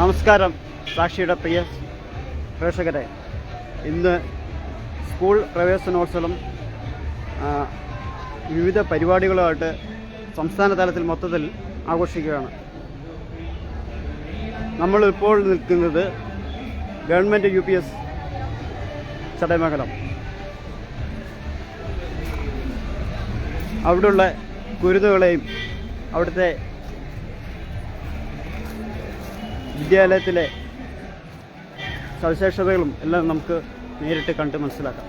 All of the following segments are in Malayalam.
നമസ്കാരം സാക്ഷിയുടെ പ്രിയ പ്രേക്ഷകരെ. ഇന്ന് സ്കൂൾ പ്രവേശനോത്സവം വിവിധ പരിപാടികളുമായിട്ട് സംസ്ഥാന തലത്തിൽ മൊത്തത്തിൽ ആഘോഷിക്കുകയാണ്. നമ്മളിപ്പോൾ നിൽക്കുന്നത് government U P S Chadayamangalam അവിടെയുള്ള കുരുന്നുകളെയും അവിടുത്തെ വിദ്യാലയത്തിലെ സവിശേഷതകളും എല്ലാം നമുക്ക് നേരിട്ട് കണ്ട് മനസ്സിലാക്കാം.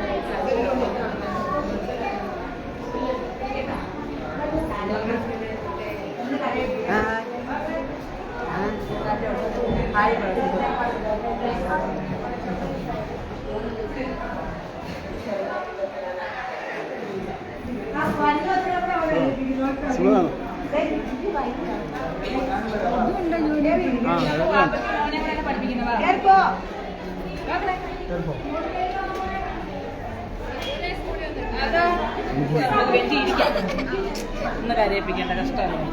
ഒന്ന് കരയിപ്പിക്കേണ്ട കഷ്ടമല്ലേ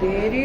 പേര്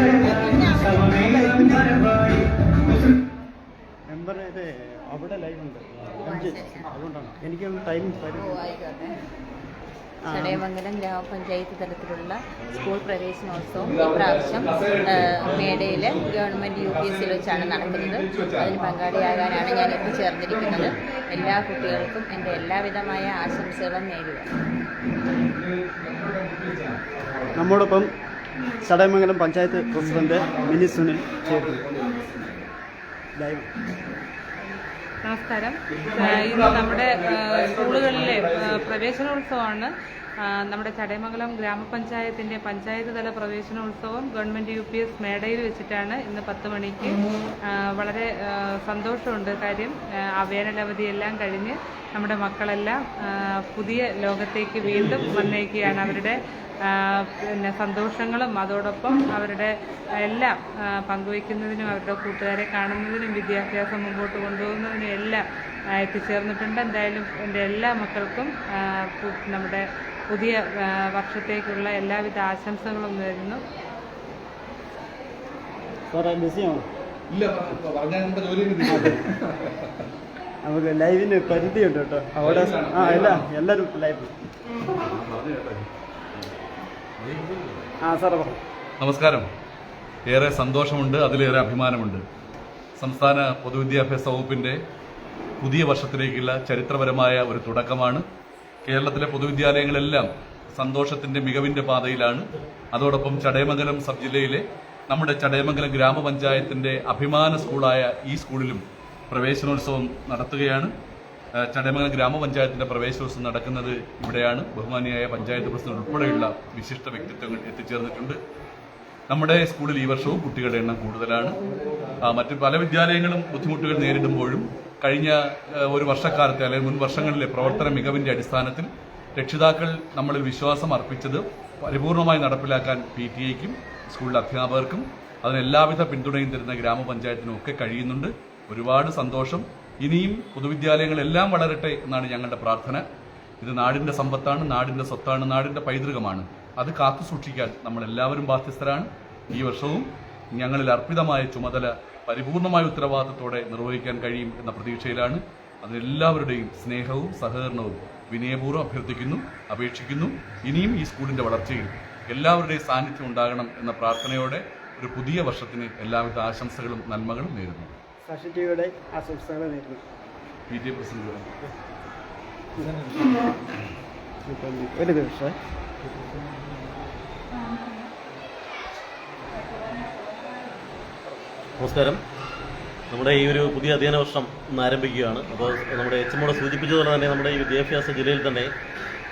ഇത് അവിടെ ലൈവ് ഉണ്ട്. അഞ്ച് അതുകൊണ്ടാണ്. എനിക്ക് ടൈം ചടയമംഗലം ഗ്രാമപഞ്ചായത്ത് തലത്തിലുള്ള സ്കൂൾ പ്രവേശനോത്സവം ഇപ്രാവശ്യം മേടയിൽ ഗവൺമെന്റ് യു പി എസ് സിയിൽ വെച്ചാണ് നടക്കുന്നത്. അതിന് പങ്കാളിയാകാനാണ് ഞാൻ എത്തിച്ചേർന്നിരിക്കുന്നത് എല്ലാ കുട്ടികൾക്കും എന്റെ എല്ലാവിധമായ ആശംസകളും നേരുക നമ്മോടൊപ്പം ചടയമംഗലം പഞ്ചായത്ത് പ്രസിഡന്റ് മിനി സുനിൽ ചേർന്നു നമസ്കാരം. ഇന്ന് നമ്മുടെ സ്കൂളുകളിലെ പ്രവേശനോത്സവമാണ്. നമ്മുടെ ചടയമംഗലം ഗ്രാമപഞ്ചായത്തിന്റെ പഞ്ചായത്ത് തല പ്രവേശനോത്സവം ഗവൺമെന്റ് യു പി എസ് മേടയിൽ വെച്ചിട്ടാണ് ഇന്ന് പത്ത് മണിക്ക്. വളരെ സന്തോഷമുണ്ട് കാര്യം. ആ വേനലവധിയെല്ലാം കഴിഞ്ഞ് നമ്മുടെ മക്കളെല്ലാം പുതിയ ലോകത്തേക്ക് വീണ്ടും വന്നേക്കുകയാണ് അവരുടെ പിന്നെ സന്തോഷങ്ങളും അതോടൊപ്പം അവരുടെ എല്ലാം പങ്കുവയ്ക്കുന്നതിനും അവരുടെ കൂട്ടുകാരെ കാണുന്നതിനും വിദ്യാഭ്യാസം മുമ്പോട്ട് കൊണ്ടുപോകുന്നതിനും എല്ലാം എത്തിച്ചേർന്നിട്ടുണ്ട്. എന്തായാലും എന്റെ എല്ലാ മക്കൾക്കും നമ്മുടെ പുതിയ വർഷത്തേക്കുള്ള എല്ലാവിധ ആശംസകളും നേരുന്നു. നമുക്ക് ലൈവിന് പരിധിയുണ്ട് കേട്ടോ. അവിടെ ആ എല്ലാ എല്ലാവരും ലൈവ് ആ സാറേ പറഞ്ഞു നമസ്കാരം. ഏറെ സന്തോഷമുണ്ട് അതിലേറെ അഭിമാനമുണ്ട്. സംസ്ഥാന പൊതുവിദ്യാഭ്യാസ വകുപ്പിന്റെ പുതിയ വർഷത്തിലേക്കുള്ള ചരിത്രപരമായ ഒരു തുടക്കമാണ്. കേരളത്തിലെ പൊതുവിദ്യാലയങ്ങളെല്ലാം സന്തോഷത്തിന്റെ മികവിന്റെ പാതയിലാണ്. അതോടൊപ്പം ചടയമംഗലം സബ് ജില്ലയിലെ നമ്മുടെ ചടയമംഗലം ഗ്രാമപഞ്ചായത്തിന്റെ അഭിമാന സ്കൂളായ ഈ സ്കൂളിലും പ്രവേശനോത്സവം നടത്തുകയാണ്. ചടയമംഗലം ഗ്രാമപഞ്ചായത്തിന്റെ പ്രവേശനോത്സവം നടക്കുന്നത് ഇവിടെയാണ്. ബഹുമാനിയായ പഞ്ചായത്ത് പ്രസിഡന്റ് ഉൾപ്പെടെയുള്ള വിശിഷ്ട വ്യക്തിത്വങ്ങൾ എത്തിച്ചേർന്നിട്ടുണ്ട്. നമ്മുടെ സ്കൂളിൽ ഈ വർഷവും കുട്ടികളുടെ എണ്ണം കൂടുതലാണ്. മറ്റ് പല വിദ്യാലയങ്ങളും ബുദ്ധിമുട്ടുകൾ നേരിടുമ്പോഴും കഴിഞ്ഞ ഒരു വർഷക്കാലത്തെ അല്ലെങ്കിൽ മുൻ വർഷങ്ങളിലെ പ്രവർത്തന മികവിന്റെ അടിസ്ഥാനത്തിൽ രക്ഷിതാക്കൾ നമ്മളിൽ വിശ്വാസം അർപ്പിച്ചത് പരിപൂർണമായി നടപ്പിലാക്കാൻ പി ടി എക്കും സ്കൂളിലെ അധ്യാപകർക്കും അതിന് എല്ലാവിധ പിന്തുണയും തരുന്ന ഗ്രാമപഞ്ചായത്തിനും ഒക്കെ കഴിയുന്നുണ്ട്. ഒരുപാട് സന്തോഷം. ഇനിയും പൊതുവിദ്യാലയങ്ങളെല്ലാം വളരട്ടെ എന്നാണ് ഞങ്ങളുടെ പ്രാർത്ഥന. ഇത് നാടിന്റെ സമ്പത്താണ് നാടിന്റെ സ്വത്താണ് നാടിന്റെ പൈതൃകമാണ്. അത് കാത്തു സൂക്ഷിക്കാൻ നമ്മൾ എല്ലാവരും ബാധ്യസ്ഥരാണ്. ഈ വർഷവും ഞങ്ങളിൽ അർപ്പിതമായ ചുമതല പരിപൂർണമായ ഉത്തരവാദിത്തത്തോടെ നിർവഹിക്കാൻ കഴിയും എന്ന പ്രതീക്ഷയിലാണ് അതിനെല്ലാവരുടെയും സ്നേഹവും സഹകരണവും വിനയപൂർവം അഭ്യർത്ഥിക്കുന്നു അപേക്ഷിക്കുന്നു. ഇനിയും ഈ സ്കൂളിന്റെ വളർച്ചയിൽ എല്ലാവരുടെയും സാന്നിധ്യം ഉണ്ടാകണം എന്ന പ്രാർത്ഥനയോടെ ഒരു പുതിയ വർഷത്തിന് എല്ലാവിധ ആശംസകളും നന്മകളും നേരുന്നു. ആശംസകൾ നേരുന്നു. പി ടി പ്രസിഡന്റ് ഒരു ദിവസം നമസ്കാരം. നമ്മുടെ ഈ ഒരു പുതിയ അധ്യയന വർഷം ഇന്ന് ആരംഭിക്കുകയാണ്. അപ്പോൾ നമ്മുടെ എച്ച് എമ്മോടെ സൂചിപ്പിച്ചതുപോലെ തന്നെ നമ്മുടെ ഈ വിദ്യാഭ്യാസ ജില്ലയിൽ തന്നെ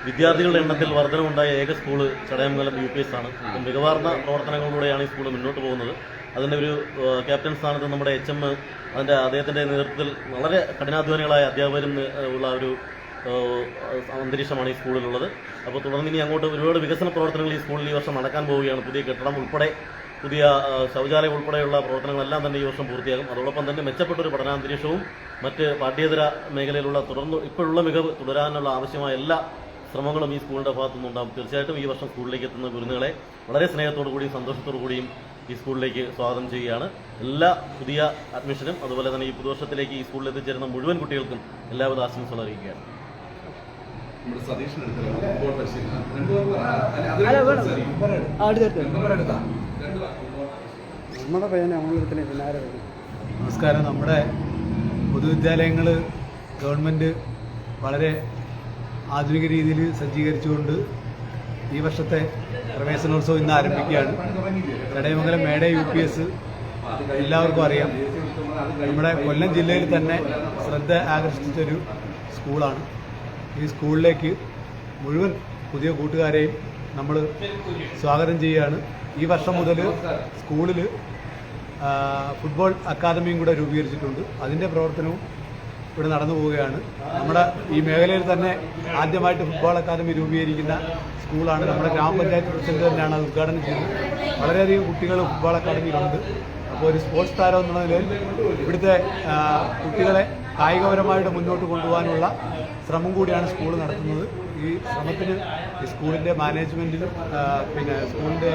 വിദ്യാർത്ഥികളുടെ എണ്ണത്തിൽ വർധനമുണ്ടായ ഏക school Chadayamangalam U P S ആണ്. മികവാർന്ന പ്രവർത്തനങ്ങളിലൂടെയാണ് ഈ സ്കൂൾ മുന്നോട്ട് പോകുന്നത്. അതിന്റെ ഒരു ക്യാപ്റ്റൻ സ്ഥാനത്ത് നമ്മുടെ എച്ച് എം അതിന്റെ അദ്ദേഹത്തിന്റെ നേതൃത്വത്തിൽ വളരെ കഠിനാധ്വാനികളായ അധ്യാപകരും ഉള്ള ഒരു അന്തരീക്ഷമാണ് ഈ സ്കൂളിലുള്ളത്. അപ്പോൾ തുടർന്ന് ഇനി അങ്ങോട്ട് ഒരുപാട് വികസന പ്രവർത്തനങ്ങൾ ഈ സ്കൂളിൽ ഈ വർഷം നടക്കാൻ പോവുകയാണ്. പുതിയ കെട്ടിടം ഉൾപ്പെടെ പുതിയ ശൗചാലയം ഉൾപ്പെടെയുള്ള പ്രവർത്തനങ്ങളെല്ലാം തന്നെ ഈ വർഷം പൂർത്തിയാകും. അതോടൊപ്പം തന്നെ മെച്ചപ്പെട്ട ഒരു പഠനാന്തരീക്ഷവും മറ്റ് പാഠ്യേതര മേഖലയിലുള്ള തുടർന്ന് ഇപ്പോഴുള്ള മികവ് തുടരാനുള്ള ആവശ്യമായ എല്ലാ ശ്രമങ്ങളും ഈ സ്കൂളിന്റെ ഭാഗത്തുനിന്നുണ്ടാകും തീർച്ചയായിട്ടും ഈ വർഷം സ്കൂളിലേക്ക് എത്തുന്ന കുരുന്നുകളെ വളരെ സ്നേഹത്തോടു കൂടിയും സന്തോഷത്തോടു കൂടിയും ഈ സ്കൂളിലേക്ക് സ്വാഗതം ചെയ്യുകയാണ്. എല്ലാ പുതിയ അഡ്മിഷനും അതുപോലെ തന്നെ ഈ പുതുവർഷത്തിലേക്ക് ഈ സ്കൂളിൽ എത്തിച്ചേരുന്ന മുഴുവൻ കുട്ടികൾക്കും എല്ലാവിധ ആശംസകൾ അറിയിക്കുകയാണ്. നമ്മുടെ സതീഷിന് ഫുട്ബോൾ പരിശീലനം നമ്മുടെ പേന നമ്മളെടുത്തില്ല പിന്നെ ആരെ വരും. നമസ്കാരം. നമ്മുടെ പൊതുവിദ്യാലയങ്ങൾ ഗവൺമെന്റ് വളരെ ആധുനിക രീതിയിൽ സജ്ജീകരിച്ചുകൊണ്ട് ഈ വർഷത്തെ പ്രവേശനോത്സവം ഇന്ന് ആരംഭിക്കുകയാണ്. Chadayamangalam Meda U P S എല്ലാവർക്കും അറിയാം. നമ്മുടെ കൊല്ലം ജില്ലയിൽ തന്നെ ശ്രദ്ധ ആകർഷിച്ചൊരു സ്കൂളാണ്. ഈ സ്കൂളിലേക്ക് മുഴുവൻ പുതിയ കൂട്ടുകാരെയും നമ്മൾ സ്വാഗതം ചെയ്യുകയാണ്. ഈ വർഷം മുതൽ സ്കൂളിൽ ഫുട്ബോൾ അക്കാദമിയും കൂടെ രൂപീകരിച്ചിട്ടുണ്ട്. അതിന്റെ പ്രവർത്തനവും ഇവിടെ നടന്നു പോവുകയാണ്. നമ്മുടെ ഈ മേഖലയിൽ തന്നെ ആദ്യമായിട്ട് ഫുട്ബോൾ അക്കാദമി രൂപീകരിക്കുന്ന സ്കൂളാണ്. നമ്മുടെ ഗ്രാമപഞ്ചായത്ത് പ്രസിഡന്റ് തന്നെയാണ് അത് ഉദ്ഘാടനം ചെയ്തത്. വളരെയധികം കുട്ടികൾ ഫുട്ബോൾ അക്കാദമിയിലുണ്ട്. അപ്പോൾ ഒരു സ്പോർട്സ് താരം എന്നുള്ള നിലയിൽ ഇവിടുത്തെ കുട്ടികളെ കായികപരമായിട്ട് മുന്നോട്ട് കൊണ്ടുപോകാനുള്ള ശ്രമം കൂടിയാണ് സ്കൂൾ നടത്തുന്നത്. ഈ ശ്രമത്തിന് ഈ സ്കൂളിന്റെ മാനേജ്മെന്റിലും പിന്നെ സ്കൂളിന്റെ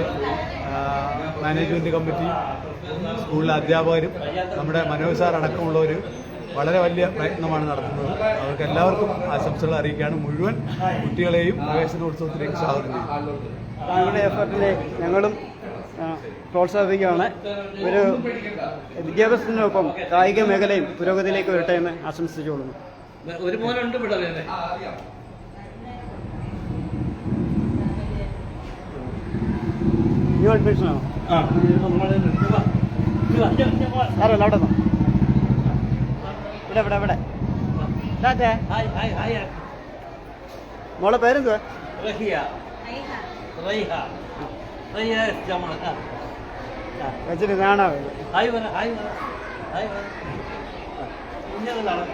മാനേജ്മെന്റ് കമ്മിറ്റി സ്കൂളിലെ അധ്യാപകരും നമ്മുടെ മനോജ് സാർ അടക്കമുള്ളവർ വളരെ വലിയ പ്രയത്നമാണ് നടത്തുന്നത്. അവർക്ക് എല്ലാവർക്കും ആശംസകൾ അറിയിക്കുകയാണ്. മുഴുവൻ കുട്ടികളെയും പ്രവേശനോത്സവത്തിലേക്ക് സ്വാഗതം ചെയ്യും താങ്കളുടെ എഫർട്ടിനെ ഞങ്ങളും പ്രോത്സാഹിപ്പിക്കുകയാണ്. ഒരു വിദ്യാഭ്യാസത്തിനൊപ്പം കായിക മേഖലയും പുരോഗതിയിലേക്ക് വരട്ടെ എന്ന് ആശംസിച്ചുകൊള്ളുന്നു. ഒരു മോനുണ്ട് ഇവിടെ സാറല്ല അവിടെ. ഇവിടെ ഇവിടെ ഇവിടെ. ഹായ് ഹായ് ഹായ് മോളെ ജമണ വെച്ചിട്ട് കാണാ ഹായ് വര ഹായ് വര. ഹായ് വര. കുഞ്ഞതാണ്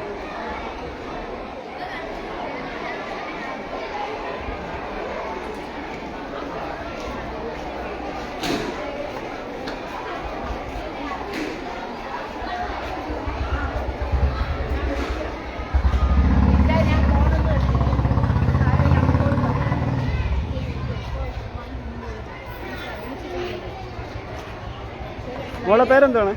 മോളെ പേരെന്താണ്?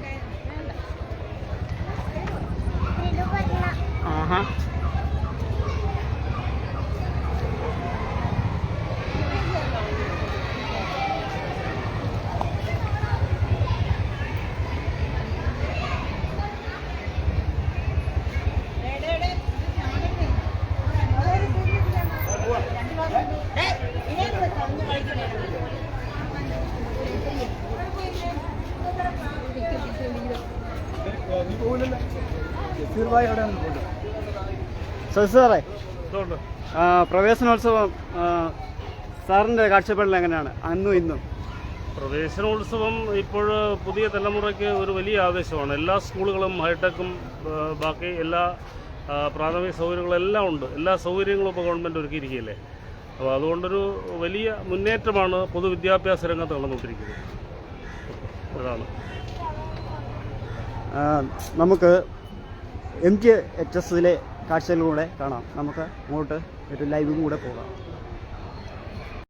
സാറേ പ്രവേശനോത്സവം സാറിന്റെ കാഴ്ചപ്പാടിൽ എങ്ങനെയാണ്? അന്നും ഇന്നും. പ്രവേശനോത്സവം ഇപ്പോൾ പുതിയ തലമുറയ്ക്ക് ഒരു വലിയ ആവേശമാണ്. എല്ലാ സ്കൂളുകളും ഹൈടെക്കും ബാക്കി എല്ലാ പ്രാഥമിക പ്രാഥമിക സൗകര്യങ്ങളെല്ലാം ഉണ്ട്. എല്ലാ സൗകര്യങ്ങളും ഇപ്പോൾ ഗവൺമെന്റ് ഒരുക്കിയിരിക്കുകയല്ലേ? അപ്പോൾ അതുകൊണ്ടൊരു വലിയ മുന്നേറ്റമാണ് പൊതുവിദ്യാഭ്യാസ രംഗത്ത് നടന്നുകൊണ്ടിരിക്കുന്നത്. അതാണ് നമുക്ക് എം ടി എച്ച് എസിലെ കാഴ്ചകളിലൂടെ കാണാം. നമുക്ക് അങ്ങോട്ട് ഒരു ലൈവും കൂടെ പോകാം.